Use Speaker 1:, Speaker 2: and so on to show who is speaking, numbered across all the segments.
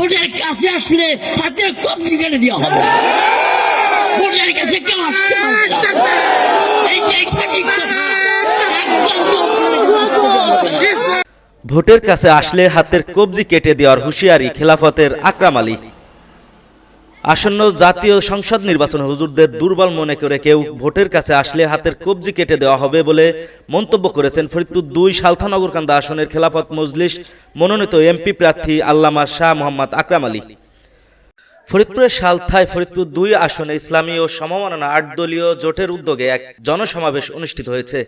Speaker 1: ভোটের কাছে আসলে হাতে কবজি কেটে দেওয়া হবে ভোটের কাছে কেউ আসতে পারবে না এইটাই সঠিক কথা একদম কেউ গুরুত্ব দেওয়া হবে না।
Speaker 2: ভোটের কাছে আসলে হাতের কবজি কেটে দেওয়ার হুঁশিয়ারি খেলাফতের আকরাম আলী আসন্ন জাতীয় সংসদ নির্বাচনে হুজুরদের দুর্বল মনে করে কেউ ভোটের কাছে আসলে হাতের কবজি কেটে দেওয়া হবে বলে মন্তব্য করেছেন ফরিদপুর দুই সালথানগরকান্দা আসনের খেলাফত মজলিস মনোনীত এমপি প্রার্থী আল্লামা শাহ মোহাম্মদ আকরাম আলী। ফরিদপুরের সালথায় ফরিদপুর দুই আসনে ইসলামী ও সমমাননা আট দলীয় জোটের উদ্যোগে এক জনসমাবেশ অনুষ্ঠিত হয়েছে।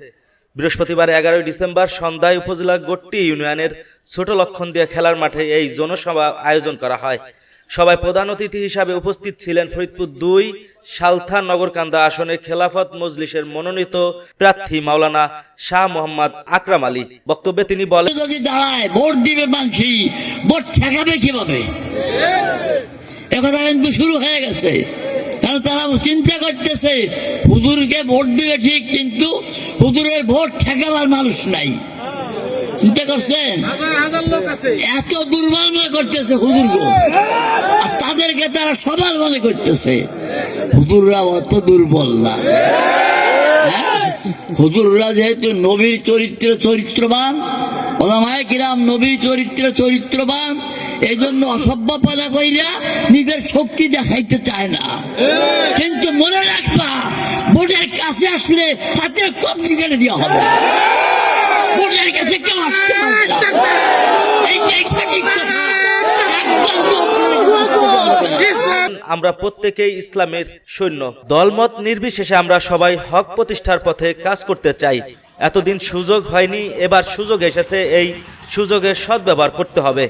Speaker 2: বৃহস্পতিবার এগারোই ডিসেম্বর সন্ধ্যায় উপজেলা গোট্টি ইউনিয়নের ছোট লক্ষণ দিয়ে খেলার মাঠে এই জনসভা আয়োজন করা হয়। সবাই প্রধান অতিথি হিসাবে উপস্থিত ছিলেন ফরিদপুর দুই সালথা নগরকান্দা আসনের খেলাফত মজলিসের মনোনীত প্রার্থী মাওলানা শাহ মোহাম্মদ আকরাম আলী। বক্তব্যে তিনি বলেন,
Speaker 1: যদি দাঁড়ায়, ভোট দিবে মানসি ভোট ঠেকাবে কীভাবে? একথা কিন্তু শুরু হয়ে গেছে। কারণ তারা চিন্তা করতেছে, হুজুরকে ভোট দিবে ঠিক, কিন্তু হুজুরের ভোট ঠেকাবার মানুষ নাই। চিন্তা করছেন? এত দুর্বল মনে করতেছে হুজুরকে আর তাদেরকে তারা সবার মনে করতেছে, হুজুররা অত দুর্বল না। হ্যাঁ? হুজুররা যেহেতু নবীর চরিত্র চরিত্রবান, ওলামায় কিরাম নবীর চরিত্র চরিত্রবান এই জন্য অসভ্য পালা কইরা নিজের শক্তি দেখাইতে চায় না। কিন্তু মনে রাখবা ভোটের কাছে আসলে হাতে কবজি কেটে দেওয়া হবে।
Speaker 2: আমরা প্রত্যেকেই ইসলামের সৈন্য। দলমত নির্বিশেষে আমরা সবাই হক প্রতিষ্ঠার পথে কাজ করতে চাই। এতদিন সুযোগ হয়নি, এবার সুযোগ এসেছে, এই সুযোগের সদ্ব্যবহার করতে হবে।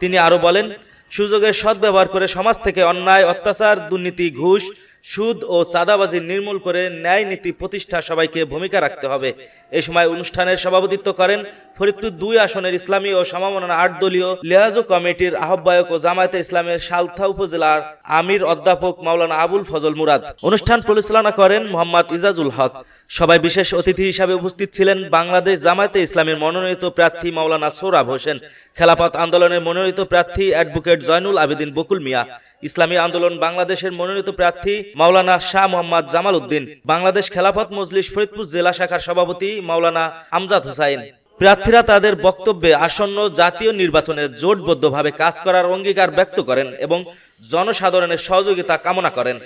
Speaker 2: তিনি আরও বলেন সুযোগের সদ্ব্যবহার করে সমাজ থেকে অন্যায়, অত্যাচার, দুর্নীতি, ঘুষ সুদ ও চাঁদাবাজি নির্মূল করে ন্যায় নীতি প্রতিষ্ঠা সবাইকে ভূমিকা রাখতে হবে। এই সময় অনুষ্ঠানের সভাপতিত্ব করেন ফরিদপুর দুই আসনের ইসলামী ও সমমনা আট দলীয় লেহাজু কমিটির আহ্বায়ক ও জামায়াতে ইসলামের সালথা উপজেলার আমির অধ্যাপক মাওলানা আবুল ফজল মুরাদ। অনুষ্ঠান পরিচালনা করেন মোহাম্মদ ইজাজুল হক। সবাই বিশেষ অতিথি হিসাবে উপস্থিত ছিলেন বাংলাদেশ জামায়াতে ইসলামের মনোনীত প্রার্থী মাওলানা সোরাব হোসেন। খেলাফত আন্দোলনের মনোনীত প্রার্থী অ্যাডভোকেট জয়নুল আবেদিন বকুল মিয়া। ইসলামী আন্দোলন বাংলাদেশের মনোনীত প্রার্থী মাওলানা শাহ মোহাম্মদ জামাল উদ্দিন, বাংলাদেশ খেলাফত মজলিস ফরিদপুর জেলা শাখার সভাপতি মাওলানা আমজাদ হোসাইন। প্রার্থীরা তাদের বক্তব্যে আসন্ন জাতীয় নির্বাচনে জোটবদ্ধভাবে কাজ করার অঙ্গীকার ব্যক্ত করেন এবং জনসাধারণের সহযোগিতা কামনা করেন।